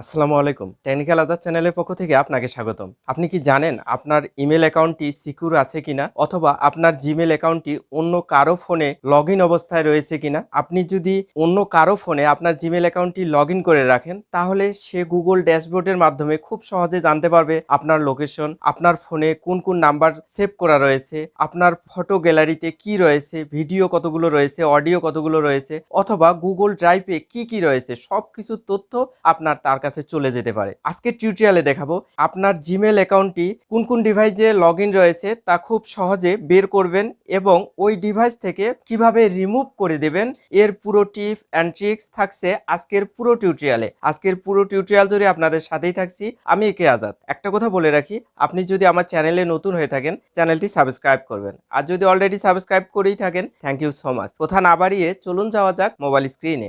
আসসালামু আলাইকুম। টেকনিক্যাল আজাদ চ্যানেলের পক্ষ থেকে আপনাকে স্বাগতম। আপনি কি জানেন আপনার ইমেল অ্যাকাউন্টটি সিকিউর আছে কিনা? অথবা আপনার জিমেল অ্যাকাউন্টটি অন্য কারও ফোনে লগ অবস্থায় রয়েছে কিনা? আপনি যদি অন্য কারও ফোনে আপনার জিমেল অ্যাকাউন্টটি লগ করে রাখেন, তাহলে সে গুগল ড্যাশবোর্ডের মাধ্যমে খুব সহজে জানতে পারবে আপনার লোকেশন, আপনার ফোনে কোন কোন নাম্বার সেভ করা রয়েছে, আপনার ফটো গ্যালারিতে কি রয়েছে, ভিডিও কতগুলো রয়েছে, অডিও কতগুলো রয়েছে, অথবা গুগল ড্রাইভে কি কি রয়েছে সব কিছু তথ্য আপনার তার কাছে চলে যেতে পারে। আজকের টিউটোরিয়ালে দেখাবো আপনার জিমেল অ্যাকাউন্টটি কোন কোন ডিভাইসে লগ রয়েছে তা খুব সহজে বের করবেন এবং ওই ডিভাইস থেকে কীভাবে রিমুভ করে দেবেন এর পুরো টিপ অ্যান্ড ট্রিক্স থাকছে আজকের পুরো টিউটোরিয়ালে আজকের পুরো টিউটোরিয়াল জুড়ে আপনাদের সাথেই থাকছি, আমি একে আজাদ। একটা কথা বলে রাখি, আপনি যদি আমার চ্যানেলে নতুন হয়ে থাকেন চ্যানেলটি সাবস্ক্রাইব করবেন। আর যদি অলরেডি সাবস্ক্রাইব করেই থাকেন থ্যাংক ইউ সো মাচ কথা না বাড়িয়ে চলুন যাওয়া যাক মোবাইল স্ক্রিনে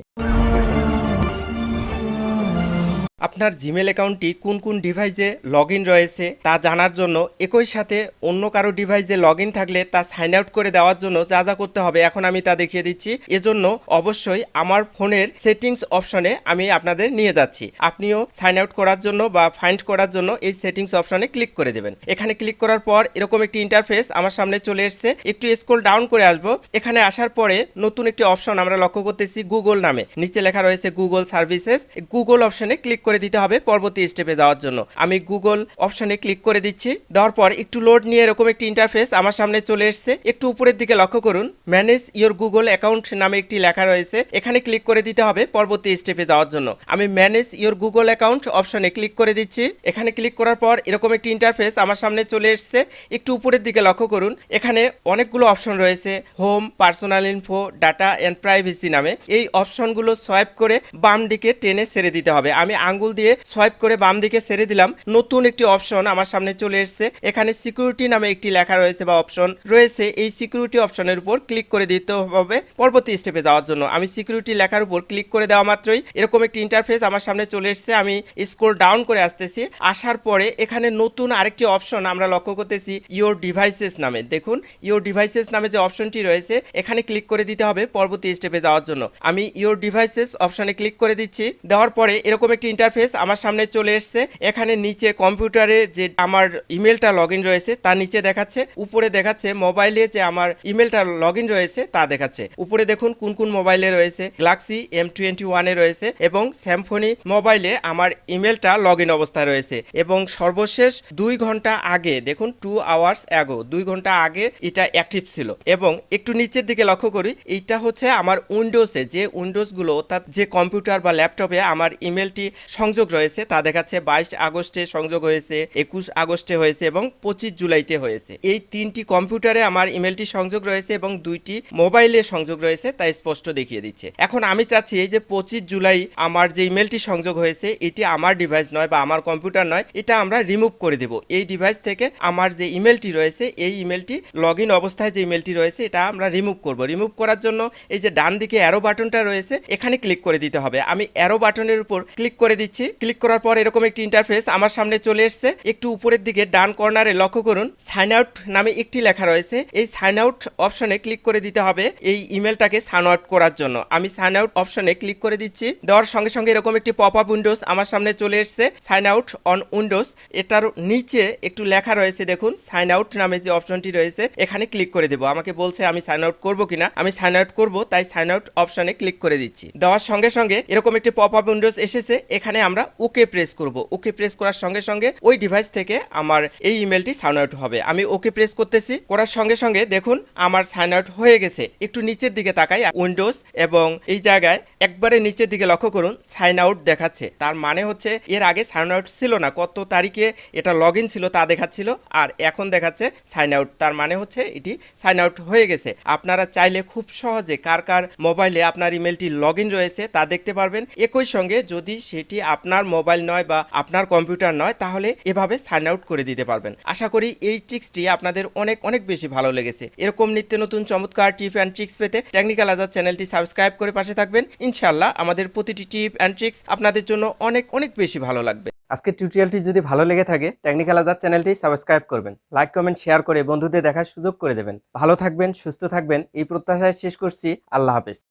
আপনার জিমেল অ্যাকাউন্টটি কোন কোন ডিভাইসে লগ রয়েছে তা জানার জন্য একই সাথে অন্য কারও ডিভাইসে লগ থাকলে তা সাইন আউট করে দেওয়ার জন্য যা যা করতে হবে এখন আমি তা দেখিয়ে দিচ্ছি। এজন্য অবশ্যই আমার ফোনের সেটিংস অপশনে আমি আপনাদের নিয়ে যাচ্ছি। আপনিও সাইন আউট করার জন্য বা ফাইন্ড করার জন্য এই সেটিংস অপশনে ক্লিক করে দেবেন। এখানে ক্লিক করার পর এরকম একটি ইন্টারফেস আমার সামনে চলে এসেছে। একটু স্ক্রল ডাউন করে আসব। এখানে আসার পরে নতুন একটি অপশন আমরা লক্ষ্য করতেছি গুগল নামে। নিচে লেখা রয়েছে গুগল সার্ভিসেস। গুগল অপশনে ক্লিক করে দিতে হবে পরবর্তী স্টেপে যাওয়ার জন্য। আমি গুগল অপশনে ক্লিক করে দিচ্ছি। দেওয়ার পর একটু লোড নিয়ে এরকম একটি ইন্টারফেস আমার সামনে চলে এসেছে। একটু উপরের দিকে লক্ষ্য করুন। ম্যানেজ ইওর গুগল অ্যাকাউন্ট নামে একটি লেখা রয়েছে। এখানে ক্লিক করে দিতে হবে পরবর্তী স্টেপে যাওয়ার জন্য। আমি ম্যানেজ ইওর গুগল অ্যাকাউন্ট অপশনে ক্লিক করে দিচ্ছি। এখানে ক্লিক করার পর এরকম একটি ইন্টারফেস আমার সামনে চলে এসেছে। একটু উপরের দিকে লক্ষ্য করুন। এখানে অনেকগুলো অপশন রয়েছে। Home personal info data and privacy নামে। এই অপশনগুলো সোয়াইপ করে বাম দিকে টেনে ছেড়ে দিতে হবে। আমি আঙ্গুল দিয়ে সোয়াইপ করে বাম দিকে ছেড়ে দিলাম। নতুন একটি অপশন আমার সামনে চলে এসেছে। এখানে সিকিউরিটি নামে একটি লেখা রয়েছে বা অপশন রয়েছে। এই সিকিউরিটি অপশনের উপর ক্লিক করে দিতে হবে পরবর্তী স্টেপে যাওয়ার জন্য। আমি সিকিউরিটি লেখার উপর ক্লিক করে দেওয়া মাত্রই এরকম একটি ইন্টারফেস আমার সামনে চলে এসেছে। আমি স্ক্রল ডাউন করে আসতেছি। আসার পরে এখানে নতুন আরেকটি অপশন আমরা লক্ষ্য করতেছি ইওর ডিভাইসেস নামে। দেখুন ইওর ডিভাইসেস নামে যে অপশনটি রয়েছে, এখানে ক্লিক করে দিতে হবে পরবর্তী স্টেপে যাওয়ার জন্য। আমি ইওর ডিভাইসেস অপশনে ক্লিক করে দিচ্ছি। দেওয়ার পরে এরকম একটি ইন্টারফেস আমার সামনে চলে এসেছে। এখানে নিচে কম্পিউটারে যে আমার ইমেলটা লগ রয়েছে তার নিচে দেখাচ্ছে। উপরে দেখাচ্ছে মোবাইলে যে আমার ইমেলটা লগ রয়েছে, তা দেখাচ্ছে। উপরে দেখুন কোন কোন মোবাইলে রয়েছে। গ্লাক্সি এম টোয়েন্টি ওয়ানে রয়েছে এবং স্যামফোনি মোবাইলে আমার ইমেলটা লগ ইন অবস্থায় রয়েছে। এবং সর্বশেষ দুই ঘণ্টা আগে, দেখুন টু আওয়ার্স অ্যাগো দুই ঘণ্টা আগে এটা অ্যাক্টিভ ছিল। এবং একটু নিচের দিকে লক্ষ্য করি, এইটা হচ্ছে আমার উইন্ডোজে যে উইন্ডোজগুলো অর্থাৎ যে কম্পিউটার বা ল্যাপটপে আমার ইমেলটি সংযোগ রয়েছে। তা দেখাচ্ছে বাইশ আগস্টে সংযোগ হয়েছে, একুশ আগস্টে হয়েছে এবং পঁচিশ জুলাইতে হয়েছে। এই তিনটি কম্পিউটারে আমার ইমেলটি সংযোগ রয়েছে এবং দুইটি মোবাইলে সংযোগ রয়েছে তাই স্পষ্ট দেখিয়ে দিচ্ছে। এখন আমি চাচ্ছি এই যে পঁচিশ জুলাই আমার যে ইমেলটি সংযোগ হয়েছে, এটি আমার ডিভাইস নয় বা আমার কম্পিউটার নয়, এটা আমরা রিমুভ করে দেব। এই ডিভাইস থেকে আমার যে ইমেলটি রয়েছে, এই ইমেলটি লগ ইন অবস্থায় যে ইমেলটি রয়েছে, এটা আমরা রিমুভ করব। রিমুভ করার জন্য এই যে ডান দিকে অ্যারো বাটনটা রয়েছে, এখানে ক্লিক করে দিতে হবে। আমি অ্যারো বাটনের উপর ক্লিক করে দিচ্ছি। ক্লিক করার পর এরকম একটি ইন্টারফেস আমার সামনে চলে এসেছে। একটু উপরের দিকে ডান কর্নারে লক্ষ্য করুন সাইন আউট নামে একটি লেখা রয়েছে। এই সাইন আউট অপশনে ক্লিক করে দিতে হবে এই ইমেলটাকে সাইন আউট করার জন্য। আমি সাইন আউট অপশনে ক্লিক করে দিচ্ছি। দেওয়ার সঙ্গে সঙ্গে এরকম একটি পপ আপ উইন্ডোজ আমার সামনে চলে এসেছে। সাইন আউট অন উইন্ডোজ এটার নিচে একটু লেখা রয়েছে দেখুন সাইন আউট নামে যে অপশনটি রয়েছে, এখানে ক্লিক করে দেবো। আমাকে বলছে আমি সাইন আউট করব কিনা। আমি সাইন আউট করব, তাই সাইন আউট অপশনে ক্লিক করে দিচ্ছি। দেওয়ার সঙ্গে সঙ্গে এরকম একটি পপ আপ উইন্ডোজ এসেছে। এখানে আমরা ওকে প্রেস করব। ওকে প্রেস করার সঙ্গে সঙ্গে ওই ডিভাইস থেকে আমার এই ইমেলটি সাইন আউট হবে। আমি ওকে প্রেস করতেছি। করার সঙ্গে সঙ্গে দেখুন, আমার সাইন আউট হয়ে গেছে। একটু নিচের দিকে তাকাই উইন্ডোজ এবং এই জায়গায় একবারে নিচের দিকে লক্ষ্য করুন সাইন আউট দেখাচ্ছে। তার মানে হচ্ছে এর আগে সাইন আউট ছিল না। কত তারিখে এটা লগ ছিল তা দেখাচ্ছিল আর এখন দেখাচ্ছে সাইন আউট তার মানে হচ্ছে এটি সাইন আউট হয়ে গেছে। আপনারা চাইলে খুব সহজে কার কার মোবাইলে আপনার ইমেলটি লগ রয়েছে তা দেখতে পারবেন। একই সঙ্গে যদি সেটি আপনার মোবাইল নয় বা আপনার কম্পিউটার নয়, তাহলে এভাবে সাইন আউট করে দিতে পারবেন। আশা করি এই ট্রিক্সটি আপনাদের অনেক অনেক বেশি ভালো লেগেছে। এরকম নিত্য নতুন চমৎকার টিপ অ্যান্ড ট্রিক্স পেতে টেকনিক্যাল আজাদ চ্যানেলটি সাবস্ক্রাইব করে পাশে থাকবেন। ইনশাল্লাহ আমাদের প্রতিটি টিপ অ্যান্ড ট্রিক্স আপনাদের জন্য অনেক অনেক বেশি ভালো লাগবে। আজকের টিউটোরিয়ালটি যদি ভালো লেগে থাকে, টেকনিক্যাল আজাদ চ্যানেলটি সাবস্ক্রাইব করবেন। লাইক, কমেন্ট, শেয়ার করে বন্ধুদের দেখার সুযোগ করে দেবেন। ভালো থাকবেন, সুস্থ থাকবেন, এই প্রত্যাশায় শেষ করছি। আল্লাহ হাফেজ।